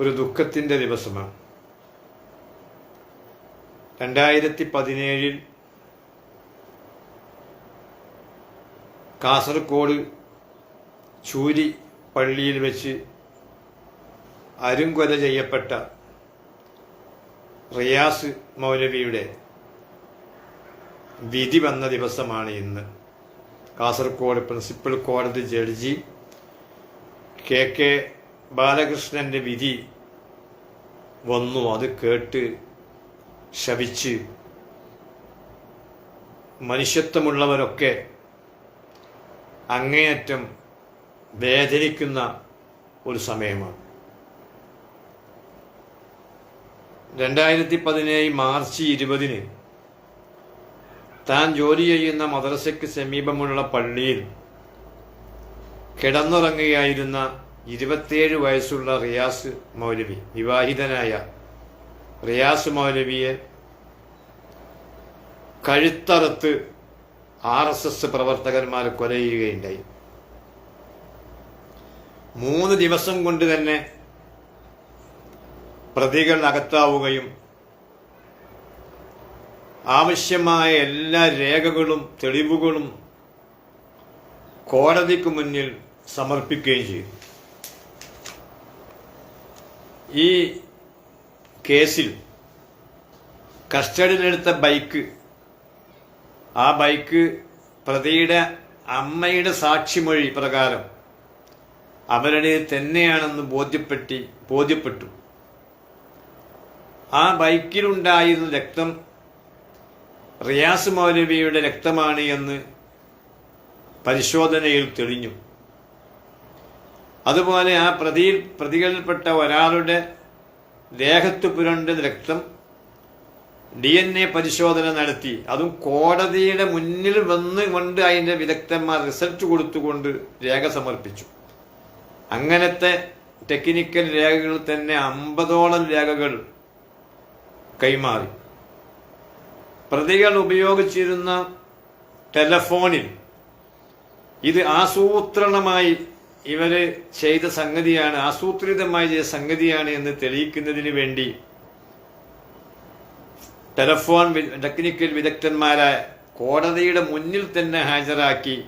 ഒരു ദുഃഖത്തിന്റെ ദിവസമാണ്. രണ്ടായിരത്തി പതിനേഴിൽ കാസർഗോഡ് ചൂരി പള്ളിയിൽ വെച്ച് അരുംകൊല ചെയ്യപ്പെട്ട റിയാസ് മൗലവിയുടെ വിധി വന്ന ദിവസമാണ് ഇന്ന്. കാസർഗോഡ് പ്രിൻസിപ്പൽ കോടതി ജഡ്ജി കെ കെ ബാലകൃഷ്ണന്റെ വിധി വന്നു. അത് കേട്ട് ശവിച്ച് മനുഷ്യത്വമുള്ളവരൊക്കെ അങ്ങേയറ്റം വേദനിക്കുന്ന ഒരു സമയമാണ്. രണ്ടായിരത്തി പതിനേഴ് മാർച്ച് ഇരുപതിന് താൻ ജോലി ചെയ്യുന്ന മദ്രസയ്ക്ക് സമീപമുള്ള പള്ളിയിൽ കിടന്നുറങ്ങുകയായിരുന്ന ഇരുപത്തിയേഴ് വയസ്സുള്ള റിയാസ് മൗലവി വിവാഹിതനായ റിയാസ് മൗലവിയെ കഴുത്തറുത്ത് ആർ എസ് എസ് പ്രവർത്തകന്മാർ കൊല ചെയ്യുകയുണ്ടായി മൂന്ന് ദിവസം കൊണ്ട് തന്നെ പ്രതികൾ അകത്താവുകയും ആവശ്യമായ എല്ലാ രേഖകളും തെളിവുകളും കോടതിക്ക് മുന്നിൽ സമർപ്പിക്കുകയും ചെയ്തു. ഈ കേസിൽ കസ്റ്റഡിയിലെടുത്ത ബൈക്ക് ആ ബൈക്ക് പ്രതിയുടെ അമ്മയുടെ സാക്ഷിമൊഴി പ്രകാരം അവരുടെ തന്നെയാണെന്ന് ബോധ്യപ്പെട്ടി ബോധ്യപ്പെട്ടു. ആ ബൈക്കിലുണ്ടായിരുന്ന രക്തം റിയാസ് മൗലവിയുടെ രക്തമാണ് എന്ന് പരിശോധനയിൽ തെളിഞ്ഞു. അതുപോലെ ആ പ്രതിയിൽ പ്രതികളിൽപ്പെട്ട ഒരാളുടെ ദേഹത്ത് പുരണ്ട രക്തം ഡി എൻ എ പരിശോധന നടത്തി. അതും കോടതിയുടെ മുന്നിൽ വന്ന് കൊണ്ട് അതിന്റെ വിദഗ്ധന്മാർ റിസൾട്ട് കൊടുത്തുകൊണ്ട് രേഖ സമർപ്പിച്ചു. അങ്ങനത്തെ ടെക്നിക്കൽ രേഖകൾ തന്നെ അമ്പതോളം രേഖകൾ കൈമാറി. പ്രതികൾ ഉപയോഗിച്ചിരുന്ന ടെലഫോണിൽ ഇത് ആസൂത്രണമായി ഇവർ ചെയ്ത സംഗതിയാണ് ആസൂത്രിതമായി ചെയ്ത സംഗതിയാണ് എന്ന് തെളിയിക്കുന്നതിന് വേണ്ടി ടെലഫോൺ ടെക്നിക്കൽ വിദഗ്ധന്മാരെ കോടതിയുടെ മുന്നിൽ തന്നെ ഹാജരാക്കി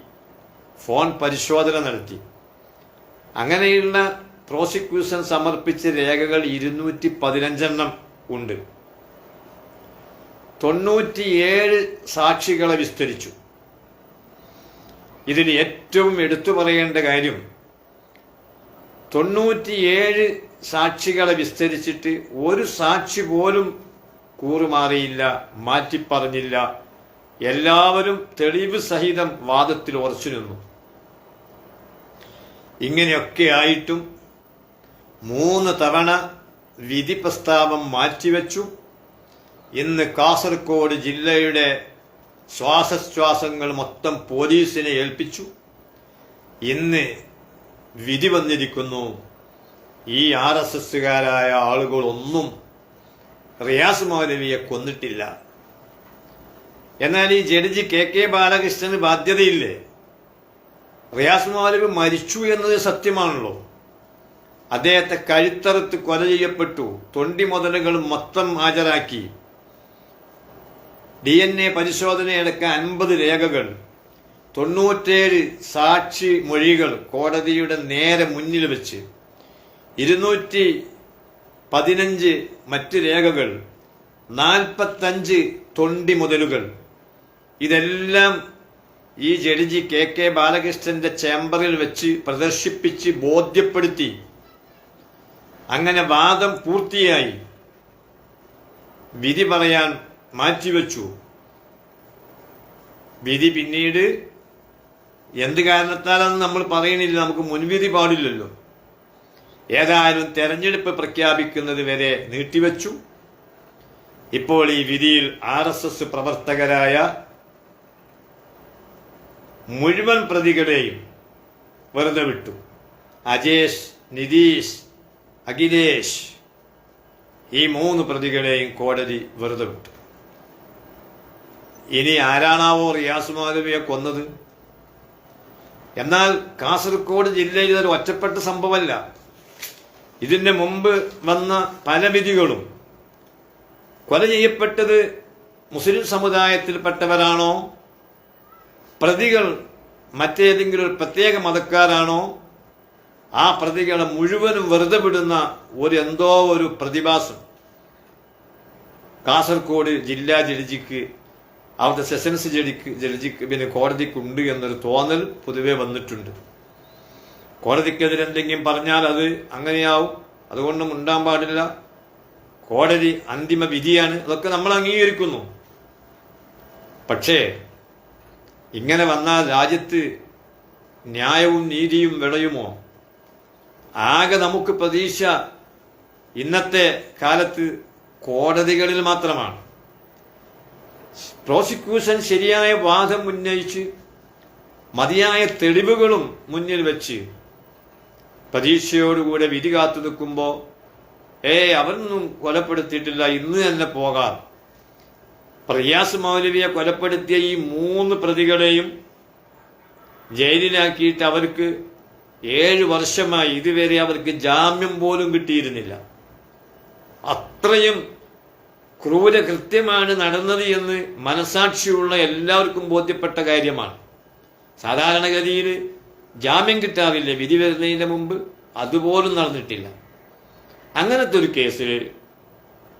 ഫോൺ പരിശോധന നടത്തി. അങ്ങനെയുള്ള പ്രോസിക്യൂഷൻ സമർപ്പിച്ച രേഖകൾ ഇരുന്നൂറ്റി പതിനഞ്ചെണ്ണം ഉണ്ട്. തൊണ്ണൂറ്റിയേഴ് സാക്ഷികളെ വിസ്തരിച്ചു. ഇതിന് ഏറ്റവും എടുത്തു പറയേണ്ട കാര്യം തൊണ്ണൂറ്റിയേഴ് സാക്ഷികളെ വിസ്തരിച്ചിട്ട് ഒരു സാക്ഷി പോലും കൂറുമാറിയില്ല മാറ്റിപ്പറഞ്ഞില്ല. എല്ലാവരും തെളിവ് സഹിതം വാദത്തിൽ ഉറച്ചു നിന്നു. ഇങ്ങനെയൊക്കെ ആയിട്ടും മൂന്ന് തവണ വിധി പ്രസ്താവം മാറ്റിവെച്ചു. ഇന്ന് കാസർഗോഡ് ജില്ലയുടെ ശ്വാസശ്വാസങ്ങൾ മൊത്തം പോലീസിനെ ഏൽപ്പിച്ചു. ഇന്ന് വിധി വന്നിരിക്കുന്നു. ഈ ആർ എസ് എസ്സുകാരായ ആളുകളൊന്നും റിയാസ് മൗലവിയെ കൊന്നിട്ടില്ല. എന്നാൽ ഈ ജഡ്ജി കെ കെ ബാലകൃഷ്ണന് ബാധ്യതയില്ലേ? റിയാസ് മൗലവി മരിച്ചു എന്നത് സത്യമാണല്ലോ. അദ്ദേഹത്തെ കഴുത്തറുത്ത് കൊല ചെയ്യപ്പെട്ടു. തൊണ്ടി മുതലുകൾ മൊത്തം ഹാജരാക്കി. ഡി എൻ എ പരിശോധനയടക്കം അൻപത് രേഖകൾ. തൊണ്ണൂറ്റേഴ് സാക്ഷി മൊഴികൾ കോടതിയുടെ നേരെ മുന്നിൽ വെച്ച് ഇരുന്നൂറ്റി പതിനഞ്ച് മറ്റ് രേഖകൾ നാൽപ്പത്തഞ്ച് തൊണ്ടി മുതലുകൾ. ഇതെല്ലാം ഈ ജഡ്ജി കെ കെ ബാലകൃഷ്ണന്റെ ചേംബറിൽ വെച്ച് പ്രദർശിപ്പിച്ച് ബോധ്യപ്പെടുത്തി. അങ്ങനെ വാദം പൂർത്തിയായി. വിധി പറയാൻ മാറ്റിവെച്ചു. വിധി പിന്നീട് എന്ത് കാരണത്താലെന്ന് നമ്മൾ പറയണില്ല നമുക്ക് മുൻവിധി പാടില്ലല്ലോ. ഏതായാലും തെരഞ്ഞെടുപ്പ് പ്രഖ്യാപിക്കുന്നത് വരെ നീട്ടിവെച്ചു. ഇപ്പോൾ ഈ വിധിയിൽ ആർ എസ് എസ് പ്രവർത്തകരായ മുഴുവൻ പ്രതികളെയും വെറുതെ വിട്ടു. അജേഷ് നിതീഷ് അഖിലേഷ് ഈ മൂന്ന് പ്രതികളെയും കോടതി വെറുതെ വിട്ടു. ഇനി ആരാണാവോ റിയാസ് മാധവിയെ കൊന്നത്? എന്നാൽ കാസർഗോഡ് ജില്ലയിൽ ഇതൊരു ഒറ്റപ്പെട്ട സംഭവമല്ല. ഇതിന് മുമ്പ് വന്ന പല വിധികളും. കൊല ചെയ്യപ്പെട്ടത് മുസ്ലിം സമുദായത്തിൽപ്പെട്ടവരാണോ? പ്രതികൾ മറ്റേതെങ്കിലും ഒരു പ്രത്യേക മതക്കാരാണോ? ആ പ്രതികളെ മുഴുവനും വെറുതെ വിടുന്ന ഒരു എന്തോ ഒരു പ്രതിഭാസം. കാസർഗോഡ് ജില്ലാ ജഡ്ജിക്ക് അവിടുത്തെ സെഷൻസ് ജഡ്ജിക്ക് ജഡ്ജിക്ക് പിന്നെ കോടതിക്കുണ്ട് എന്നൊരു തോന്നൽ പൊതുവെ വന്നിട്ടുണ്ട്. കോടതിക്കെതിരെ എന്തെങ്കിലും പറഞ്ഞാൽ അത് അങ്ങനെയാവും. അതുകൊണ്ടും ഉണ്ടാൻ പാടില്ല. കോടതി അന്തിമ വിധിയാണ്. അതൊക്കെ നമ്മൾ അംഗീകരിക്കുന്നു. പക്ഷേ ഇങ്ങനെ വന്നാൽ രാജ്യത്ത് ന്യായവും നീതിയും വിളയുമോ? ആകെ നമുക്ക് പ്രതീക്ഷ ഇന്നത്തെ കാലത്ത് കോടതികളിൽ മാത്രമാണ്. പ്രോസിക്യൂഷൻ ശരിയായ വാദം ഉന്നയിച്ച് മതിയായ തെളിവുകളും മുന്നിൽ വെച്ച് പ്രതീക്ഷയോടുകൂടെ വിധി കാത്തു നിൽക്കുമ്പോൾ ഏ അവരൊന്നും കൊലപ്പെടുത്തിയിട്ടില്ല ഇന്ന് തന്നെ പോകാം. പ്രയാസ് മൗലവിയെ കൊലപ്പെടുത്തിയ ഈ മൂന്ന് പ്രതികളെയും ജയിലിലാക്കിയിട്ട് അവർക്ക് ഏഴ് വർഷമായി ഇതുവരെ അവർക്ക് ജാമ്യം പോലും കിട്ടിയിരുന്നില്ല. അത്രയും ക്രൂരകൃത്യമാണ് നടന്നത് എന്ന് മനസാക്ഷിയുള്ള എല്ലാവർക്കും ബോധ്യപ്പെട്ട കാര്യമാണ്. സാധാരണഗതിയിൽ ജാമ്യം കിട്ടാറില്ല വിധി വരുന്നതിന് മുമ്പ് അതുപോലും നടന്നിട്ടില്ല. അങ്ങനത്തെ ഒരു കേസിൽ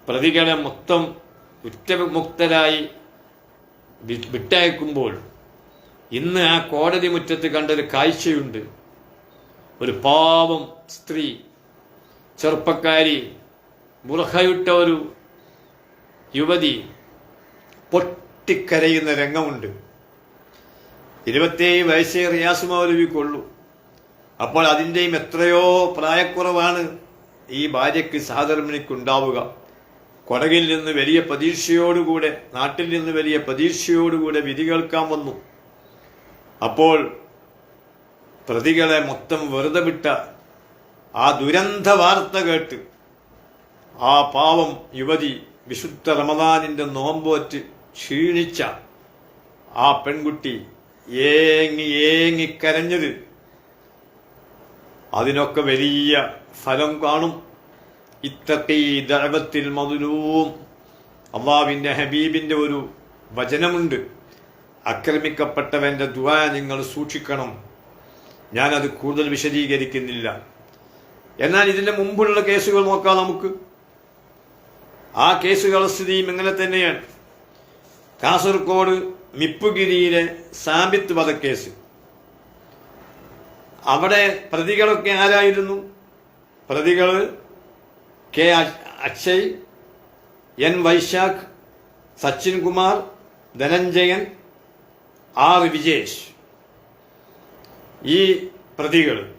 പ്രതികളെ മൊത്തം കുറ്റമുക്തരായി വിട്ടയക്കുമ്പോൾ ഇന്ന് ആ കോടതി മുറ്റത്ത് കണ്ടൊരു കാഴ്ചയുണ്ട്. ഒരു പാവം സ്ത്രീ ചെറുപ്പക്കാരി ബുർഹയിട്ട ഒരു യുവതി പൊട്ടിക്കരയുന്ന രംഗമുണ്ട്. ഇരുപത്തിയേഴ് വയസ്സേ റിയാസ് മൗലവിക്കുള്ളൂ. അപ്പോൾ അതിന്റെയും എത്രയോ പ്രായക്കുറവാണ് ഈ ഭാര്യയ്ക്ക് സഹധർമ്മിണിക്കുണ്ടാവുക. കൊടകിൽ നിന്ന് വലിയ പ്രതീക്ഷയോടുകൂടെ നാട്ടിൽ നിന്ന് വലിയ പ്രതീക്ഷയോടുകൂടെ വിധി കേൾക്കാൻ വന്നു. അപ്പോൾ പ്രതികളെ മൊത്തം വെറുതെ വിട്ട ആ ദുരന്ത വാർത്ത കേട്ട് ആ പാവം യുവതി വിശുദ്ധ റമദാനിന്റെ നോമ്പോറ്റ് ക്ഷീണിച്ച ആ പെൺകുട്ടി ഏങ്ങി ഏങ്ങി കരഞ്ഞത്. അതിനൊക്കെ വലിയ ഫലം കാണും. ഇത്തക്കീ ദഴവത്തിൽ മധുരവും അള്ളാവിന്റെ ഹബീബിന്റെ ഒരു വചനമുണ്ട്. ആക്രമിക്കപ്പെട്ടവന്റെ ദുആ നിങ്ങൾ സൂക്ഷിക്കണം. ഞാനത് കൂടുതൽ വിശദീകരിക്കുന്നില്ല. എന്നാൽ ഇതിന്റെ മുമ്പുള്ള കേസുകൾ നോക്കാം നമുക്ക്. ആ കേസുകളുടെ സ്ഥിതിയും ഇങ്ങനെ തന്നെയാണ്. കാസർഗോഡ് മിപ്പുഗിരിയിലെ സാബിത്ത് വധക്കേസ്. അവിടെ പ്രതികളൊക്കെ ആരായിരുന്നു? പ്രതികൾ K Akshay N Vaishakh Sachin Kumar Dhananjayan R Vijesh. ഈ പ്രതികൾ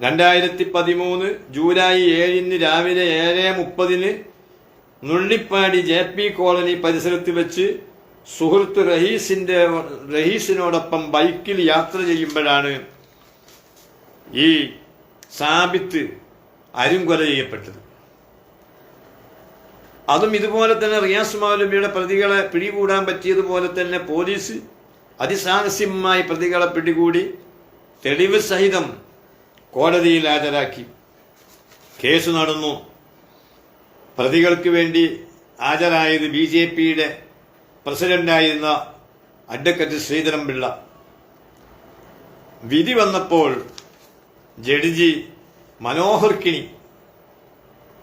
രണ്ടായിരത്തി പതിമൂന്ന് ജൂലൈ ഏഴിന് രാവിലെ ഏഴ് മുപ്പതിന് നുള്ളിപ്പാടി ജെ പി കോളനി പരിസരത്ത് വെച്ച് സുഹൃത്ത് റഹീസിന്റെ റഹീസിനോടൊപ്പം ബൈക്കിൽ യാത്ര ചെയ്യുമ്പോഴാണ് ഈ സാബിത്ത് അരുംകൊല ചെയ്യപ്പെട്ടത്. അതും ഇതുപോലെ തന്നെ റിയാസ് മൗലബിയുടെ പ്രതികളെ പിടികൂടാൻ പറ്റിയതുപോലെ തന്നെ പോലീസ് അതിസാഹസ്യമായി പ്രതികളെ പിടികൂടി തെളിവ് സഹിതം കോടതിയിൽ ഹാജരാക്കി കേസ് നടന്നു. പ്രതികൾക്ക് വേണ്ടി ഹാജരായത് ബി ജെ പിയുടെ പ്രസിഡന്റായിരുന്ന അഡ്വക്കറ്റ് ശ്രീധരൻപിള്ള വിധി വന്നപ്പോൾ ജഡ്ജി മനോഹർ കിണി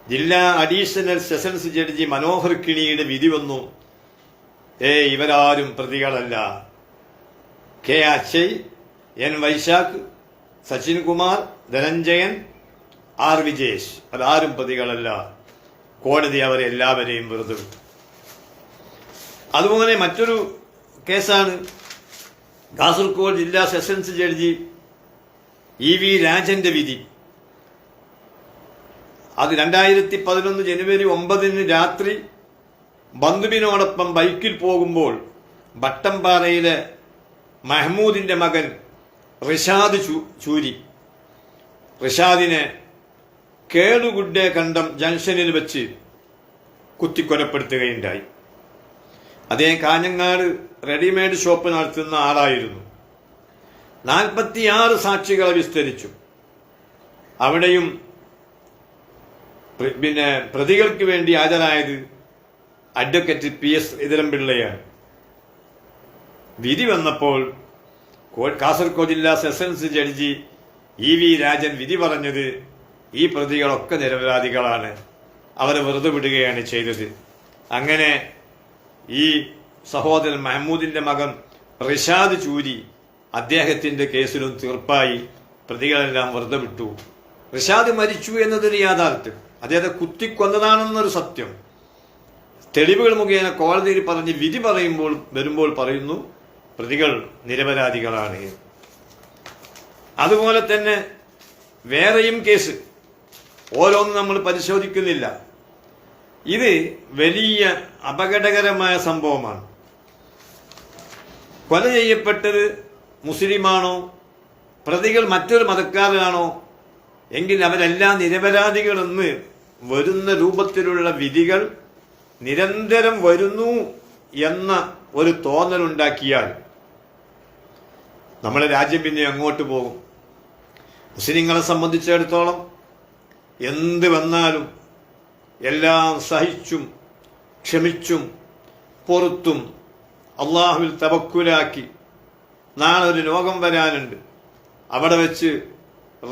ജില്ലാ അഡീഷണൽ സെഷൻസ് ജഡ്ജി മനോഹർ കിണിയുടെ വിധി വന്നു. ഏ ഇവരാരും പ്രതികളല്ല. K Akshay N Vaishakh Sachin Kumar Dhananjayan R Vijesh. അതാരും പ്രതികളല്ല. കോടതി അവരെ എല്ലാവരെയും വെറുതെ അതുപോലെ മറ്റൊരു കേസാണ് കാസർഗോഡ് ജില്ലാ സെഷൻസ് ജഡ്ജി ഇ വി രാജന്റെ വിധി. അത് രണ്ടായിരത്തി പതിനൊന്ന് ജനുവരി ഒമ്പതിന് രാത്രി ബന്ധുവിനോടൊപ്പം ബൈക്കിൽ പോകുമ്പോൾ വട്ടംപാറയിലെ മഹ്മൂദിന്റെ മകൻ റിഷാദ് ചൂരി. റിഷാദിനെ കേളുഗുഡ്ഡെ കണ്ടം ജംഗ്ഷനിൽ വെച്ച് കുത്തിക്കൊലപ്പെടുത്തുകയുണ്ടായി. അദ്ദേഹം കാഞ്ഞങ്ങാട് റെഡിമെയ്ഡ് ഷോപ്പ് നടത്തുന്ന ആളായിരുന്നു. നാൽപ്പത്തിയാറ് സാക്ഷികളെ വിസ്തരിച്ചു. അവിടെയും പിന്നെ പ്രതികൾക്ക് വേണ്ടി ഹാജരായത് അഡ്വക്കേറ്റ് പി എസ് ഇതരംപിള്ളയാണ് വിധി വന്നപ്പോൾ കാസർഗോഡ് ജില്ലാ sessions judge E V Rajan വിധി പറഞ്ഞത് ഈ പ്രതികളൊക്കെ നിരപരാധികളാണ്. അവരെ വെറുതെ വിടുകയാണ് ചെയ്തത്. അങ്ങനെ ഈ സഹോദരൻ മഹമ്മൂദിന്റെ മകൻ റിഷാദ് ചൂരി അദ്ദേഹത്തിന്റെ കേസിലും തീർപ്പായി. പ്രതികളെല്ലാം വെറുതെ വിട്ടു. റിഷാദ് മരിച്ചു എന്നതൊരു യാഥാർത്ഥ്യം. അദ്ദേഹത്തെ കുത്തിക്കൊന്നതാണെന്നൊരു സത്യം. തെളിവുകൾ മുഖേന കോടതിയിൽ പറഞ്ഞ് വിധി പറയുമ്പോൾ വരുമ്പോൾ പറയുന്നു പ്രതികൾ നിരപരാധികളാണ് അതുപോലെ തന്നെ വേറെയും കേസ്. ഓരോന്നും നമ്മൾ പരിശോധിക്കുന്നില്ല. ഇത് വലിയ അപകടകരമായ സംഭവമാണ്. കൊല ചെയ്യപ്പെട്ടത് മുസ്ലിമാണോ? പ്രതികൾ മറ്റൊരു മതക്കാരനാണോ എങ്കിൽ അവരെല്ലാം നിരപരാധികളെന്ന് വരുന്ന രൂപത്തിലുള്ള വിധികൾ നിരന്തരം വരുന്നു എന്ന ഒരു തോന്നലുണ്ടാക്കിയാൽ നമ്മുടെ രാജ്യം പിന്നെ അങ്ങോട്ട് പോകും? മുസ്ലിങ്ങളെ സംബന്ധിച്ചിടത്തോളം എന്ത് വന്നാലും എല്ലാം സഹിച്ചും ക്ഷമിച്ചും പൊറുത്തും അള്ളാഹുവിൽ തവക്കുലാക്കി നാളെ ഒരു രോഗം വരാനുണ്ട്. അവിടെ വെച്ച്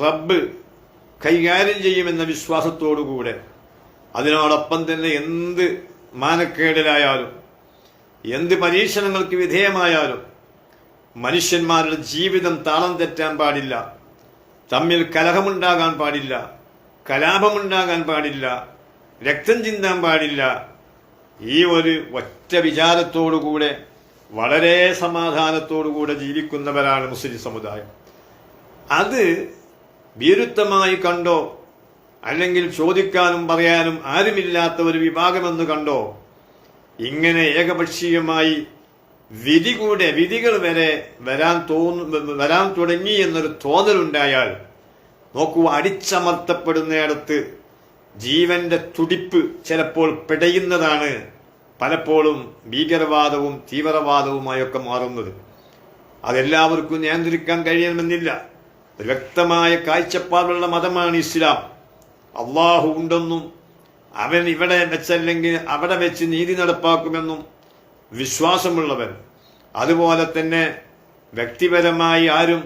റബ്ബ് കൈകാര്യം ചെയ്യുമെന്ന വിശ്വാസത്തോടുകൂടെ അതിനോടൊപ്പം തന്നെ എന്ത് മാനക്കേടിലായാലും എന്ത് പരീക്ഷണങ്ങൾക്ക് വിധേയമായാലും മനുഷ്യന്മാരുടെ ജീവിതം താളം തെറ്റാൻ പാടില്ല. തമ്മിൽ കലഹമുണ്ടാകാൻ പാടില്ല കലാപമുണ്ടാകാൻ പാടില്ല രക്തം ചിന്താൻ പാടില്ല. ഈ ഒരു ഒറ്റ വിചാരത്തോടുകൂടെ വളരെ സമാധാനത്തോടുകൂടെ ജീവിക്കുന്നവരാണ് മുസ്ലിം സമുദായം. അത് ഭീരുത്വമായി കണ്ടോ അല്ലെങ്കിൽ ചോദിക്കാനും പറയാനും ആരുമില്ലാത്ത ഒരു വിഭാഗമെന്ന് കണ്ടോ ഇങ്ങനെ ഏകപക്ഷീയമായി വിധി കൂടെ വിധികൾ വരെ വരാൻ തോന്നു വരാൻ തുടങ്ങി എന്നൊരു തോന്നലുണ്ടായാൽ നോക്കൂ അടിച്ചമർത്തപ്പെടുന്നിടത്ത് ജീവന്റെ തുടിപ്പ് ചിലപ്പോൾ പിടയുന്നതാണ് പലപ്പോഴും ഭീകരവാദവും തീവ്രവാദവുമായൊക്കെ മാറുന്നത്. അതെല്ലാവർക്കും നിയന്ത്രിക്കാൻ കഴിയണമെന്നില്ല. വ്യക്തമായ കാഴ്ചപ്പാടുള്ള മതമാണ് ഇസ്ലാം. അള്ളാഹു ഉണ്ടെന്നും അവൻ ഇവിടെ വെച്ചല്ലെങ്കിൽ അവിടെ വെച്ച് നീതി നടപ്പാക്കുമെന്നും വിശ്വാസമുള്ളവൻ. അതുപോലെ തന്നെ വ്യക്തിപരമായി ആരും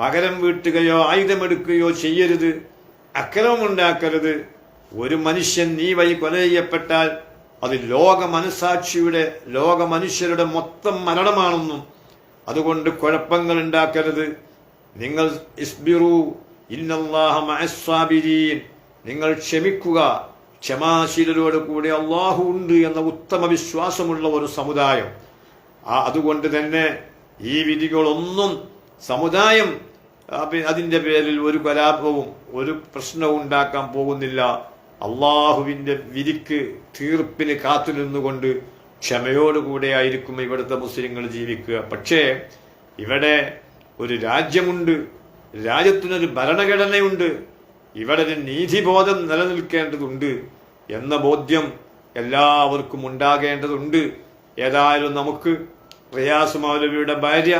പകരം വീട്ടുകയോ ആയുധമെടുക്കുകയോ ചെയ്യരുത് അക്രമമുണ്ടാക്കരുത്. ഒരു മനുഷ്യൻ നീ വഴി കൊല ചെയ്യപ്പെട്ടാൽ അത് ലോക മനസാക്ഷിയുടെ ലോക മനുഷ്യരുടെ മൊത്തം മരണമാണെന്നും അതുകൊണ്ട് കുഴപ്പങ്ങൾ ഉണ്ടാക്കരുത്. നിങ്ങൾ ഇസ്ബിറു ഇന്നല്ലാഹ മഹസ്വാബിരി നിങ്ങൾ ക്ഷമിക്കുക. ക്ഷമാശീലരോട് കൂടി അള്ളാഹു ഉണ്ട് എന്ന ഉത്തമ വിശ്വാസമുള്ള ഒരു സമുദായം. അതുകൊണ്ട് തന്നെ ഈ വിധികളൊന്നും സമുദായം അതിന്റെ പേരിൽ ഒരു കലാപവും ഒരു പ്രശ്നവും ഉണ്ടാക്കാൻ പോകുന്നില്ല. അള്ളാഹുവിന്റെ വിധിക്ക് തീർപ്പിന് കാത്തു നിന്നുകൊണ്ട് ക്ഷമയോടുകൂടെ ആയിരിക്കും ഇവിടുത്തെ മുസ്ലിങ്ങൾ ജീവിക്കുക. പക്ഷേ ഇവിടെ ഒരു രാജ്യമുണ്ട് രാജ്യത്തിനൊരു ഭരണഘടനയുണ്ട്. ഇവിടെ ഒരു നീതിബോധം നിലനിൽക്കേണ്ടതുണ്ട് എന്ന ബോധ്യം എല്ലാവർക്കും ഉണ്ടാകേണ്ടതുണ്ട്. ഏതായാലും നമുക്ക് റിയാസ് മൗലവിയുടെ ഭാര്യ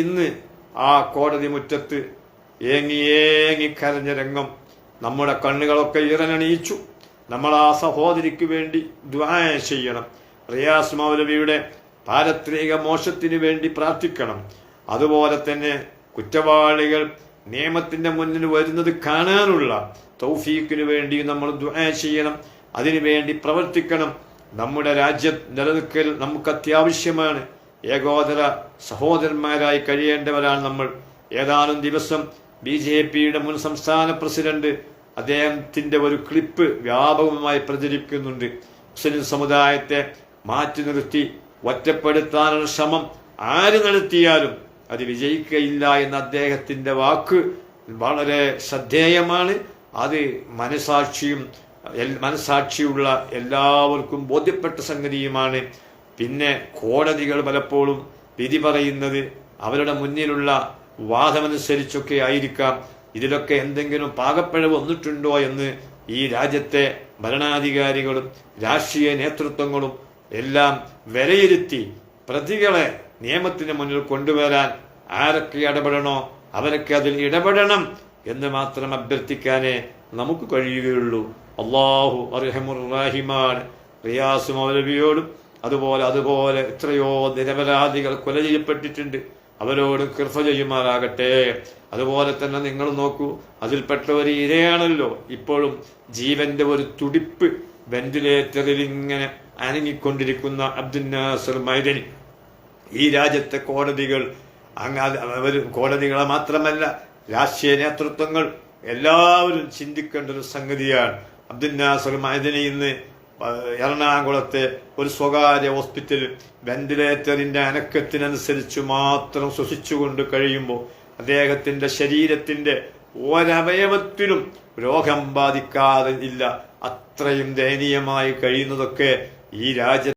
ഇന്ന് ആ കോടതി മുറ്റത്ത് ഏങ്ങി ഏങ്ങി കരഞ്ഞ രംഗം നമ്മുടെ കണ്ണുകളൊക്കെ ഇറനണിയിച്ചു നമ്മൾ ആ സഹോദരിക്ക് വേണ്ടി ദ്വായ ചെയ്യണം. റിയാസ് മൗലവിയുടെ പാരത്രിക മോശത്തിന് വേണ്ടി പ്രാർത്ഥിക്കണം. അതുപോലെ തന്നെ കുറ്റവാളികൾ നിയമത്തിന്റെ മുന്നിൽ വരുന്നത് കാണാനുള്ള തൗഫീക്കിനു വേണ്ടി നമ്മൾ ദുആ ചെയ്യണം. അതിനുവേണ്ടി പ്രവർത്തിക്കണം. നമ്മുടെ രാജ്യം നിലനിൽക്കൽ നമുക്ക് അത്യാവശ്യമാണ്. ഏകോദര സഹോദരന്മാരായി കഴിയേണ്ടവരാണ് നമ്മൾ. ഏതാനും ദിവസം ബി ജെ പിയുടെ മുൻ സംസ്ഥാന പ്രസിഡന്റ് അദ്ദേഹത്തിന്റെ ഒരു ക്ലിപ്പ് വ്യാപകമായി പ്രചരിക്കുന്നുണ്ട് മുസ്ലിം സമുദായത്തെ മാറ്റി നിർത്തി ഒറ്റപ്പെടുത്താനുള്ള ശ്രമം ആര് നടത്തിയാലും അത് വിജയിക്കയില്ല എന്ന അദ്ദേഹത്തിന്റെ വാക്ക് വളരെ ശ്രദ്ധേയമാണ്. അത് മനസാക്ഷിയും മനസാക്ഷിയുള്ള എല്ലാവർക്കും ബോധ്യപ്പെട്ട സംഗതിയുമാണ്. പിന്നെ കോടതികൾ പലപ്പോഴും വിധി പറയുന്നത് അവരുടെ മുന്നിലുള്ള വാദമനുസരിച്ചൊക്കെ ആയിരിക്കാം. ഇതിലൊക്കെ എന്തെങ്കിലും പാകപ്പിഴവ് വന്നിട്ടുണ്ടോ എന്ന് ഈ രാജ്യത്തെ ഭരണാധികാരികളും രാഷ്ട്രീയ നേതൃത്വങ്ങളും എല്ലാം വിലയിരുത്തി പ്രതികളെ നിയമത്തിന് മുന്നിൽ കൊണ്ടുവരാൻ ആരൊക്കെ ഇടപെടണോ അവരൊക്കെ അതിൽ ഇടപെടണം എന്ന് മാത്രം അഭ്യർത്ഥിക്കാനേ നമുക്ക് കഴിയുകയുള്ളൂ. അള്ളാഹു അർഹമുറാഹിമാൻ റിയാസ് മൗലവിയോടും അതുപോലെ അതുപോലെ എത്രയോ നിരപരാധികൾ കൊല ചെയ്യപ്പെട്ടിട്ടുണ്ട്. അവരോട് കൃപ ചെയ്യുമാറാകട്ടെ. അതുപോലെ തന്നെ നിങ്ങൾ നോക്കൂ അതിൽപ്പെട്ടവർ ഇരയാണല്ലോ. ഇപ്പോഴും ജീവന്റെ ഒരു തുടിപ്പ് വെന്റിലേറ്ററിൽ ഇങ്ങനെ അനങ്ങിക്കൊണ്ടിരിക്കുന്ന അബ്ദുൽ നാസർ മൈദനി ഈ രാജ്യത്തെ കോടതികൾ അവർ കോടതികളെ മാത്രമല്ല രാഷ്ട്രീയ നേതൃത്വങ്ങൾ എല്ലാവരും ചിന്തിക്കേണ്ട ഒരു സംഗതിയാണ്. അബ്ദുൽ നാസർ മൈദനി ഇന്ന് എറണാകുളത്തെ ഒരു സ്വകാര്യ ഹോസ്പിറ്റലിൽ വെന്റിലേറ്ററിന്റെ അനക്കത്തിനനുസരിച്ച് മാത്രം ശ്വസിച്ചുകൊണ്ട് കഴിയുമ്പോൾ അദ്ദേഹത്തിന്റെ ശരീരത്തിന്റെ ഒരവയവത്തിലും രോഗം ബാധിക്കാതെ ഇല്ല. അത്രയും ദയനീയമായി കഴിയുന്നതൊക്കെ ഈ രാജ്യ